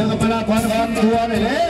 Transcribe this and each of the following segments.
สียงกันไปละทวนทวนทวนหน่อยเร็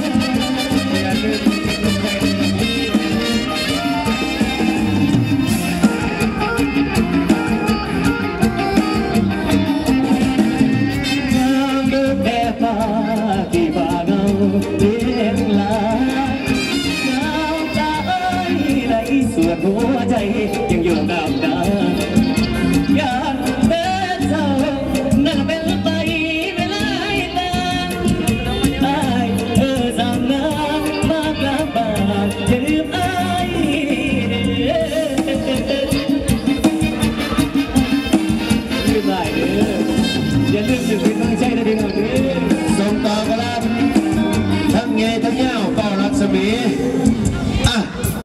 ยังอยู่แบบนั้นอยากเป็นเธอนั่นเป็นไปไม่ได้แล้วไอ้เธอจำน้ำมากลำบากอย่าลืมไอ้ลืมได้เด้ออย่าลืมจุดที่ตั้งใจนะพี่น้องเด้อส่งต่อกันแล้วทั้งเงยทั้งเงาเป้ารัศมี